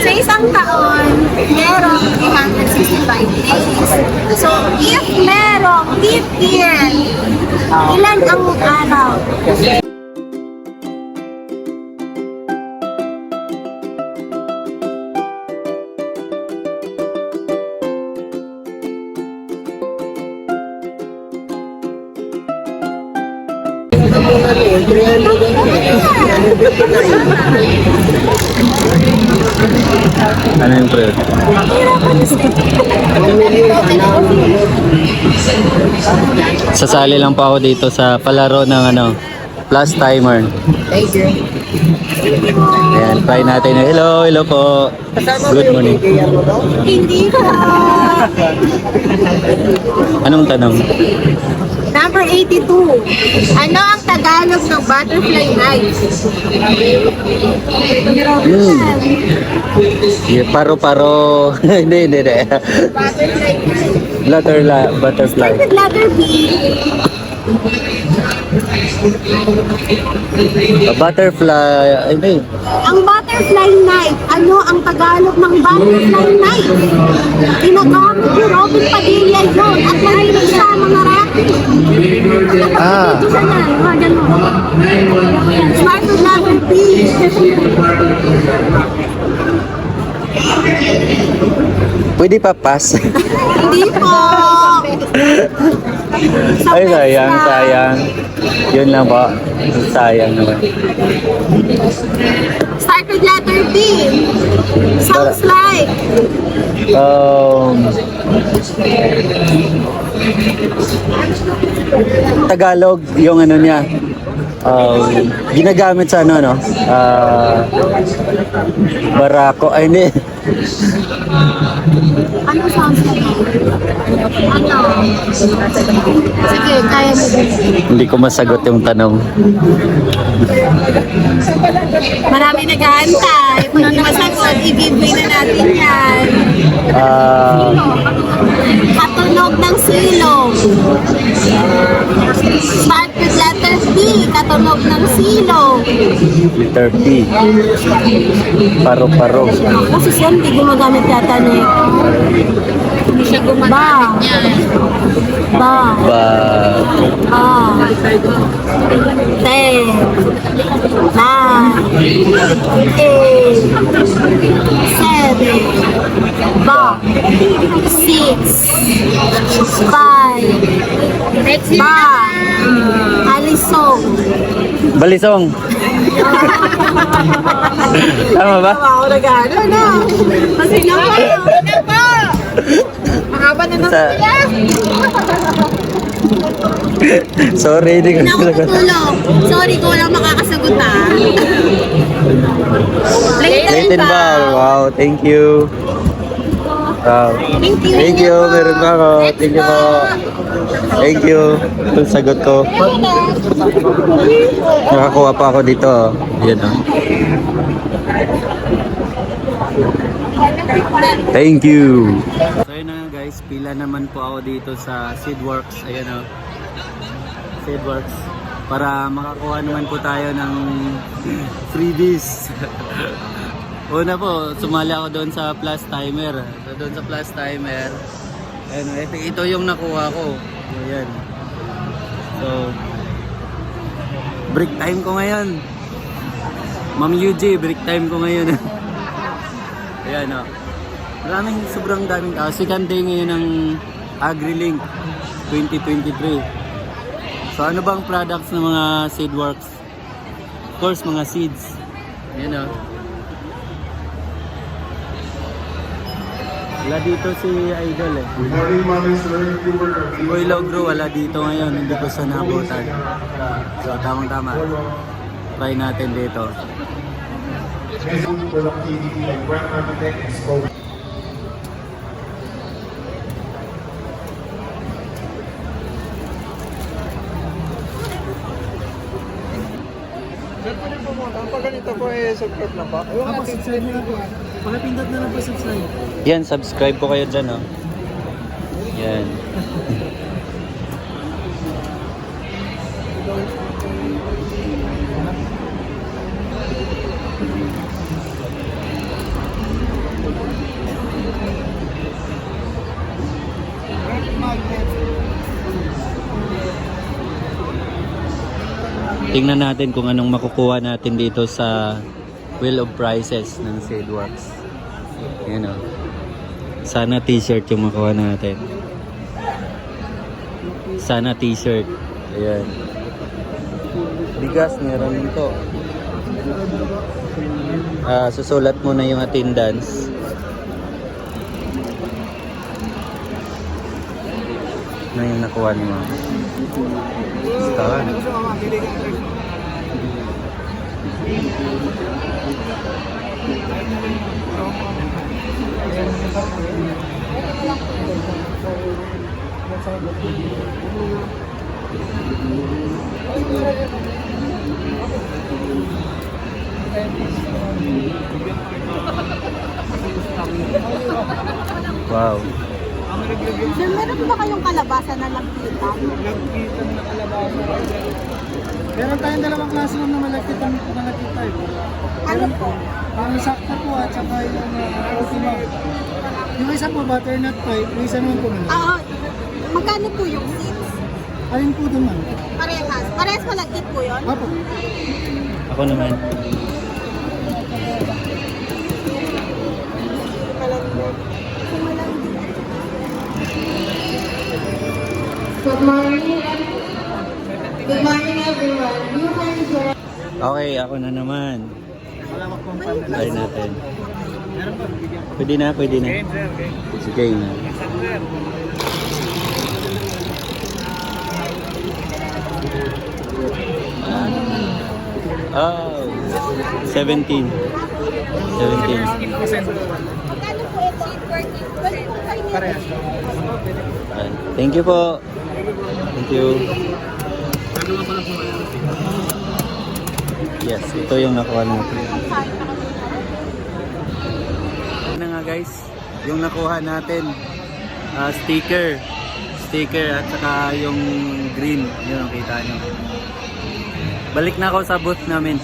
Sa isang taon, merong 365 days. So, if merong leap year, ilan ang araw? Ano yung pre? Sasali lang po ako dito sa palaro ng ano, plus timer. Ayan, try natin. Hello, hello po. Good morning. Hindi ka. Anong tanong? Number 82. Ano ang Tagalog ng butterfly knife? Yeah, paro-paro. hindi, hindi, hindi. Butterfly knife. Butterfly. Butterfly. Letter B, A butterfly. Ay, Hindi. ang butterfly knife. Ano ang Tagalog ng butterfly knife? Ginagamit ni Robin Padilla yun at mahilig siya mga. Ah. Pwede pa pass. Hindi po. Ay, sayang, sayang. Yun lang po. Sayang naman. With letter B. Sounds like. Um, Tagalog, yung ano niya. Um, ginagamit sa ano, no? Ah, barako. Ay, hindi. Ano like? Ano? Sige, kaya mo. Hindi ko masagot yung tanong. Marami naghahantay. Kung ano masagot, i-giveaway na natin yan. Ah, Katunog ng silong. Start with letter D. Katunog ng silong. Letter P. Paro-paro. Kasi siya hindi gumagamit yata ni... Hindi siya gumagamit niya. Ba. Ba, Ah. Ten. Nine. Eight. Seven. Ba. Six. Five. Ba. Alisong. Balisong. Tama ba? Ako na gano'n, no? Kasi na po. Na po. Mahaba na Sa... Sorry, hindi ko nasagot. Nakakatulong. Sorry ko lang makakasagot ah. Later 18 ba? Wow, thank you. Wow. Thank you. Thank you, meron pa ako. Thank you po. Thank you. Ito sagot ko. Nakakuha pa ako dito. Yan oh. Thank you. So yun na guys, pila naman po ako dito sa Seedworks. Ayan o. Seedworks. Para makakuha naman po tayo ng freebies. Una po, sumali ako doon sa plus timer. So, doon sa plus timer. O, ito, ito yung nakuha ko. Ayan. So, break time ko ngayon. Ma'am UJ, break time ko ngayon. Ayan o. Maraming sobrang daming tao. Second day ngayon ng AgriLink 2023. So ano bang products ng mga Seedworks? Of course, mga seeds. Ayan o. Wala dito si Idol eh. Good morning, Si Boy Logro wala dito ngayon. Hindi ko siya nabutan. So tamang-tama. Try natin dito. Mo. Pag ganito po eh, subscribe na pa. Yung subscribe na po. Pakipindot na lang po subscribe. Yan, subscribe po kayo dyan, oh. Yan. Tingnan natin kung anong makukuha natin dito sa Wheel of Prices ng Seedworks. Yan o. Sana t-shirt yung makuha natin. Sana t-shirt. Ayan. Bigas, meron ito. Ah, susulat mo na yung attendance. Na yung nakuha ni Ma'am. Star. Wow. Sir, meron ba kayong kalabasa na lagkitan? Nagkitang na kalabasa. Meron tayong dalawang klase ng malagkitan malagkit tayo. Ano po? Ang sakto po at saka yung uh, ultima. Yung isa po butternut type, yung isa naman po malagkit. Ah, magkano po yung seats? Alin po dun man? Parehas. Parehas malagkit po yun? Apo. Ako naman. Good morning. Good morning, everyone. You can join. Okay, ako na naman. Try natin. Pwede na, pwede na. Exact, sir. Oh, 17. 17. 15%. Magkano po yung seat per Pwede po kayo Parehas. Ayan. Thank you po. Thank you. Yes, ito yung nakuha natin. Na nga guys, yung nakuha natin, ah, sticker. Sticker at saka yung green. Yun ang kita nyo. Balik na ako sa booth namin.